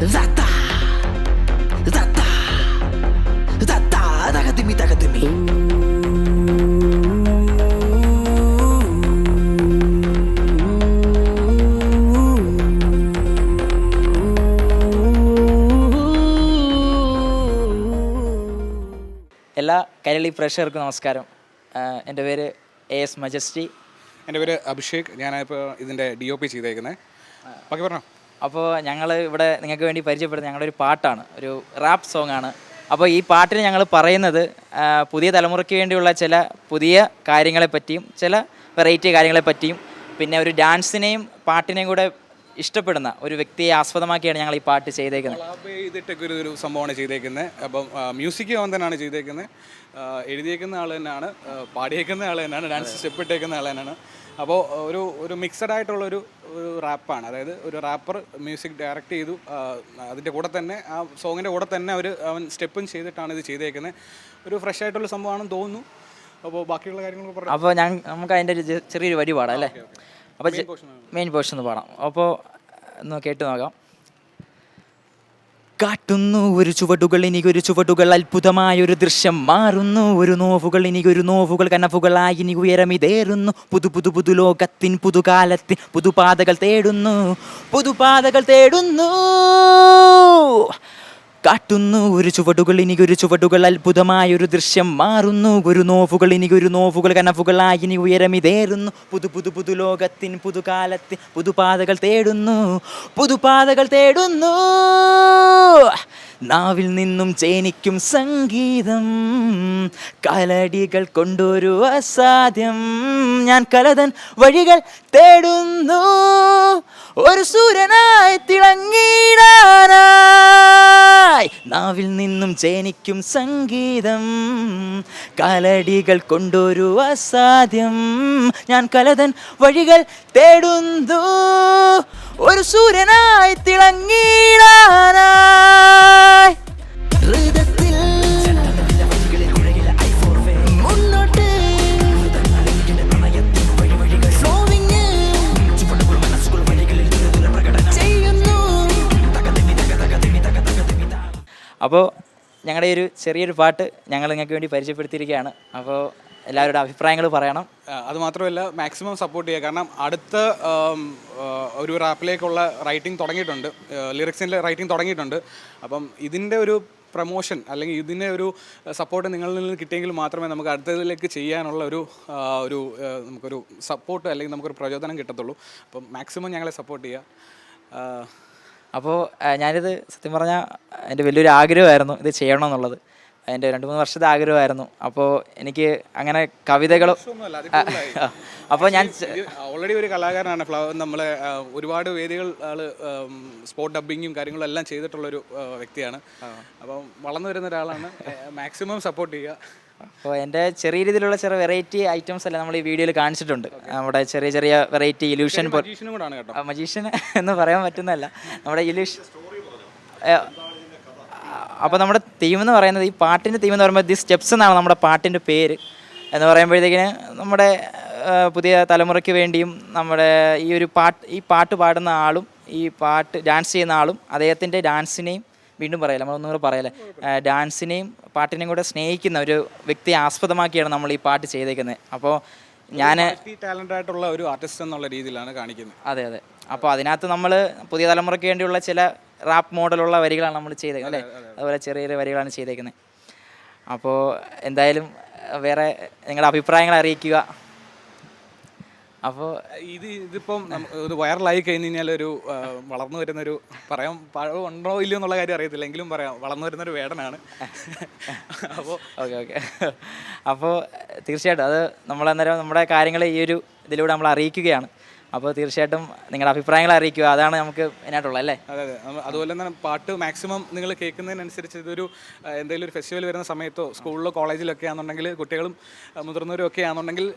Zata. Zata. Zata. Tagadimi, tagadimi. എല്ലാ കൈരളി പ്രേക്ഷകർക്കും നമസ്കാരം എന്റെ പേര് എ എസ് മജസ്റ്റി എന്റെ പേര് അഭിഷേക് ഞാനിപ്പോൾ ഇതിന്റെ ഡി ഒ പി ചെയ്തേക്കുന്നത് ബാക്കി പറഞ്ഞോ അപ്പോൾ ഞങ്ങൾ ഇവിടെ നിങ്ങൾക്ക് വേണ്ടി പരിചയപ്പെടുന്ന ഞങ്ങളുടെ ഒരു പാട്ടാണ്. ഒരു റാപ്പ് സോങ് ആണ്. അപ്പോൾ ഈ പാട്ടിൽ ഞങ്ങൾ പറയുന്നത് പുതിയ തലമുറയ്ക്ക് വേണ്ടിയുള്ള ചില പുതിയ കാര്യങ്ങളെ പറ്റിയും ചില വെറൈറ്റി കാര്യങ്ങളെ പറ്റിയും പിന്നെ ഒരു ഡാൻസിനെയും പാട്ടിനെയും കൂടെ ഇഷ്ടപ്പെടുന്ന ഒരു വ്യക്തിയെ ആസ്പദമാക്കിയാണ് ഞങ്ങൾ ഈ പാട്ട് ചെയ്തേക്കുന്നത്. ചെയ്തിട്ടൊക്കെ ഒരു ഒരു സംഭവമാണ് ചെയ്തേക്കുന്നത് അപ്പം മ്യൂസിക് അവൻ തന്നെയാണ് ചെയ്തേക്കുന്നത് എഴുതിയേക്കുന്ന ആൾ തന്നെയാണ് പാടിയേക്കുന്ന ആൾ തന്നെയാണ് ഡാൻസ് സ്റ്റെപ്പ് ഇട്ടേക്കുന്ന ആൾ തന്നെയാണ്. അപ്പോൾ ഒരു ഒരു മിക്സഡ് ആയിട്ടുള്ള ഒരു ഒരു റാപ്പാണ് അതായത് ഒരു റാപ്പർ മ്യൂസിക് ഡയറക്റ്റ് ചെയ്തു. അതിന്റെ കൂടെ തന്നെ ആ സോങ്ങിന്റെ കൂടെ തന്നെ അവർ അവൻ സ്റ്റെപ്പും ചെയ്തിട്ടാണ് ഇത് ചെയ്തേക്കുന്നത് ഒരു ഫ്രഷ് ആയിട്ടുള്ള സംഭവമാണെന്ന് തോന്നുന്നു. അപ്പോൾ ബാക്കിയുള്ള കാര്യങ്ങൾ പറഞ്ഞു? അപ്പോൾ ഞാൻ നമുക്ക് അതിന്റെ ചെറിയൊരു വരി പാടാം അല്ലേ അപ്പോൾ മെയിൻ പോർഷൻ ഒന്ന് പാടാം. അപ്പോൾ ഒന്ന് കേട്ട് നോക്കാം. കാട്ടുന്നു ഒരു ചുവടുകൾ എനിക്കൊരു ചുവടുകൾ അത്ഭുതമായ ഒരു ദൃശ്യം. മാറുന്നു ഒരു നോവുകൾ എനിക്കൊരു നോവുകൾ കനവുകളായി ഇനി ഉയരമിതേറുന്നു. പുതു പുതു പുതു ലോകത്തിൻ പുതുകാലത്തിൻ പുതുപാതകൾ തേടുന്നു. പുതുപാതകൾ തേടുന്നു. കാട്ടുന്നു ഒരു ചുവടുകൾ എനിക്കൊരു ചുവടുകൾ അത്ഭുതമായ ഒരു ദൃശ്യം മാറുന്നു. ഒരു നോവുകൾ എനിക്കൊരു നോവുകൾ കനവുകളായി ഇനി ഉയരമിതേറുന്നു പുതു പുതു പുതു ലോകത്തിൻ പുതുകാലത്തിൻ പുതുപാതകൾ തേടുന്നു. പുതുപാതകൾ തേടുന്നു. നാവിൽ നിന്നും ചേനിക്കും സംഗീതം. കലടികൾ കൊണ്ടൊരു അസാധ്യം. ഞാൻ കലതൻ വഴികൾ തേടുന്നു. ഒരു സൂര്യനായി നാവിൽ നിന്നും ചേനിക്കും സംഗീതം കലടികൾ കൊണ്ടൊരു അസാധ്യം. ഞാൻ കലതൻ വഴികൾ തേടുന്നു ഒരു സൂര്യനായി തിളങ്ങിടാനായി അപ്പോൾ ഞങ്ങളുടെ ഒരു ചെറിയൊരു പാട്ട് ഞങ്ങൾ നിങ്ങൾക്ക് വേണ്ടി പരിചയപ്പെടുത്തിയിരിക്കുകയാണ്. അപ്പോൾ എല്ലാവരുടെ അഭിപ്രായങ്ങൾ പറയണം. അത് മാത്രമല്ല മാക്സിമം സപ്പോർട്ട് ചെയ്യുക. കാരണം അടുത്ത ഒരു റാപ്പിലേക്കുള്ള റൈറ്റിംഗ് തുടങ്ങിയിട്ടുണ്ട്. ലിറിക്സിന്റെ റൈറ്റിംഗ് തുടങ്ങിയിട്ടുണ്ട്. അപ്പം ഇതിന്റെ ഒരു പ്രൊമോഷൻ അല്ലെങ്കിൽ ഇതിന്റെ ഒരു സപ്പോർട്ട് നിങ്ങളിൽ നിന്ന് കിട്ടിയെങ്കിൽ മാത്രമേ നമുക്ക് അടുത്തതിലേക്ക് ചെയ്യാനുള്ള ഒരു ഒരു നമുക്കൊരു സപ്പോർട്ട് അല്ലെങ്കിൽ നമുക്കൊരു പ്രചോദനം കിട്ടത്തുള്ളൂ. അപ്പം മാക്സിമം ഞങ്ങളെ സപ്പോർട്ട് ചെയ്യുക. അപ്പോൾ ഞാനിത് സത്യം പറഞ്ഞാൽ എന്റെ വലിയൊരു ആഗ്രഹമായിരുന്നു ഇത് ചെയ്യണം എന്നുള്ളത് എന്റെ രണ്ട് മൂന്ന് വർഷത്തെ ആഗ്രഹമായിരുന്നു. അപ്പോൾ എനിക്ക് അങ്ങനെ കവിതകളോ. അപ്പോൾ ഞാൻ ഓൾറെഡി ഒരു കലാകാരനാണ്. ഫ്ലവർ നമ്മളെ ഒരുപാട് വേദികൾ ആൾ സ്പോട്ട് ഡബിങ്ങും കാര്യങ്ങളും എല്ലാം ചെയ്തിട്ടുള്ളൊരു വ്യക്തിയാണ്. അപ്പം വളർന്നു വരുന്ന ഒരാളാണ് മാക്സിമം സപ്പോർട്ട് ചെയ്യുക. അപ്പോൾ എന്റെ ചെറിയ രീതിയിലുള്ള ചെറിയ വെറൈറ്റി ഐറ്റംസ് എല്ലാം നമ്മൾ ഈ വീഡിയോയിൽ കാണിച്ചിട്ടുണ്ട്. നമ്മുടെ ചെറിയ ചെറിയ വെറൈറ്റി ഇലൂഷൻ മജീഷ്യൻ എന്ന് പറയാൻ പറ്റുന്നതല്ല. നമ്മുടെ ഇലൂഷൻ അപ്പോൾ നമ്മുടെ തീം എന്ന് പറയുന്നത് ഈ പാട്ടിന്റെ തീം എന്ന് പറയുമ്പോൾ ദി സ്റ്റെപ്സ് എന്നാണ് നമ്മുടെ പാട്ടിന്റെ പേര്. എന്ന് പറയുമ്പോഴത്തേക്കിന് നമ്മുടെ പുതിയ തലമുറയ്ക്ക് വേണ്ടിയും നമ്മുടെ ഈ ഒരു പാട്ട് ഈ പാട്ട് പാടുന്ന ആളും ഈ പാട്ട് ഡാൻസ് ചെയ്യുന്ന ആളും അദ്ദേഹത്തിന്റെ ഡാൻസിനെയും വീണ്ടും പറയല്ലേ നമ്മളൊന്നും കൂടെ പറയല്ലേ ഡാൻസിനെയും പാട്ടിനെയും കൂടെ സ്നേഹിക്കുന്ന ഒരു വ്യക്തിയെ ആസ്പദമാക്കിയാണ് നമ്മൾ ഈ പാട്ട് ചെയ്തേക്കുന്നത് അപ്പോൾ ഞാൻ ടാലന്റ് ആയിട്ടുള്ള ഒരു ആർട്ടിസ്റ്റ് എന്നുള്ള രീതിയിലാണ് കാണിക്കുന്നത്. അതെ അതെ. അപ്പോൾ അതിനകത്ത് നമ്മൾ പുതിയ തലമുറയ്ക്ക് വേണ്ടിയുള്ള ചില റാപ്പ് മോഡലുള്ള വരികളാണ് നമ്മൾ ചെയ്തേക്കുന്നത് അല്ലേ? അതുപോലെ ചെറിയ ചെറിയ വരികളാണ് ചെയ്തേക്കുന്നത് അപ്പോൾ എന്തായാലും വേറെ നിങ്ങളുടെ അഭിപ്രായങ്ങൾ അറിയിക്കുക. അപ്പോൾ ഇത് ഇതിപ്പം ഒരു ഇത് വൈറലായി കഴിഞ്ഞ് കഴിഞ്ഞാൽ ഒരു വളർന്നു വരുന്ന ഒരു പറയാൻ ഉണ്ടോ ഇല്ലയോ എന്നുള്ള കാര്യം അറിയത്തില്ല എങ്കിലും പറയാം വളർന്നു വരുന്ന ഒരു വേടനാണ്. അപ്പോൾ ഓക്കെ ഓക്കെ. അപ്പോൾ തീർച്ചയായിട്ടും അത് നമ്മളന്നേരം നമ്മുടെ കാര്യങ്ങൾ ഈ ഒരു ഇതിലൂടെ നമ്മൾ അറിയിക്കുകയാണ്. അപ്പോൾ തീർച്ചയായിട്ടും നിങ്ങളുടെ അഭിപ്രായങ്ങൾ അറിയിക്കുക. അതാണ് നമുക്ക് മെയിനായിട്ടുള്ളത് അല്ലേ? അതെ അതെ. അതുപോലെ തന്നെ പാട്ട് മാക്സിമം നിങ്ങൾ കേൾക്കുന്നതിനനുസരിച്ച് ഇതൊരു എന്തെങ്കിലും ഒരു ഫെസ്റ്റിവൽ വരുന്ന സമയത്തോ സ്കൂളിലോ കോളേജിലോ ഒക്കെ ആണെന്നുണ്ടെങ്കിൽ കുട്ടികളും മുതിർന്നവരും ഒക്കെ ആണെന്നുണ്ടെങ്കിൽ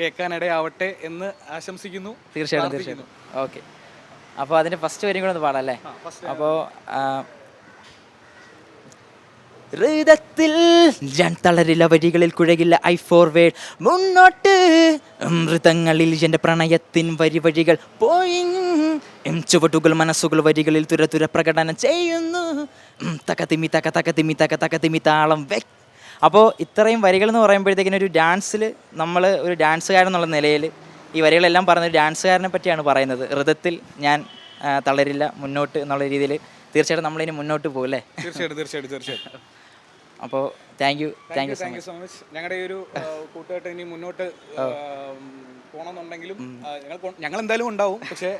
കേൾക്കാനിടയാവട്ടെ എന്ന് ആശംസിക്കുന്നു തീർച്ചയായിട്ടും തീർച്ചയായിട്ടും. ഓക്കെ. അപ്പോൾ അതിന്റെ ഫസ്റ്റ് വരും കൂടെ ഒന്ന് പാടാം അല്ലേ? അപ്പോൾ ഹൃദത്തിൽ ഞാൻ തളരില്ല വരികളിൽ കുഴകില്ല ഐ ഫോർവേഡ് മുന്നോട്ട് മൃതങ്ങളിൽ എന്റെ പ്രണയത്തിൻ വരി വഴികൾ പോയി ചുവട്ടുകൾ മനസ്സുകൾ വരികളിൽ തുര തുര പ്രകടനം ചെയ്യുന്നു. തകതിമി തക തിമി തക തകതിമി തക തക തിമി താളം വെ അപ്പോൾ ഇത്രയും വരികൾ എന്ന് പറയുമ്പോഴത്തേക്കിനും ഒരു ഡാൻസിൽ നമ്മൾ ഒരു ഡാൻസുകാരൻ എന്നുള്ള നിലയിൽ ഈ വരികളെല്ലാം പറഞ്ഞ ഡാൻസുകാരനെ പറ്റിയാണ് പറയുന്നത്. ഹൃദത്തിൽ ഞാൻ തളരില്ല മുന്നോട്ട് എന്നുള്ള രീതിയിൽ തീർച്ചയായിട്ടും നമ്മളിനി മുന്നോട്ട് പോകും അല്ലേ? തീർച്ചയായിട്ടും തീർച്ചയായിട്ടും തീർച്ചയായിട്ടും. അപ്പോൾ thank you thank you thank you so much ഞങ്ങളുടെ ഈ ഒരു കൂട്ടുകെട്ട് ഇനി മുന്നോട്ട് പോകണമെന്നുണ്ടെങ്കിലും ഞങ്ങൾ ഞങ്ങൾ എന്തായാലും ഉണ്ടാവും. പക്ഷേ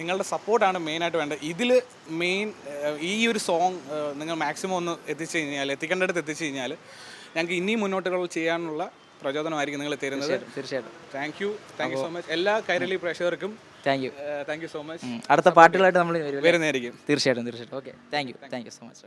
നിങ്ങളുടെ സപ്പോർട്ടാണ് മെയിനായിട്ട് വേണ്ടത്. ഇതിൽ മെയിൻ ഈ ഒരു സോങ് നിങ്ങൾ മാക്സിമം ഒന്ന് എത്തിച്ചു കഴിഞ്ഞാൽ എത്തിക്കേണ്ടടുത്ത് എത്തിച്ചു കഴിഞ്ഞാൽ ഞങ്ങൾക്ക് ഇനിയും മുന്നോട്ടുകൾ ചെയ്യാനുള്ള പ്രചോദനമായിരിക്കും നിങ്ങൾ തരുന്നത് തീർച്ചയായിട്ടും thank you thank you so much എല്ലാ കൈരളി പ്രേക്ഷകർക്കും thank you thank you so much അടുത്ത പാട്ടുകളായിട്ട് നമ്മൾ വരും വരുന്നതായിരിക്കും. തീർച്ചയായിട്ടും തീർച്ചയായിട്ടും. Okay thank you thank you so much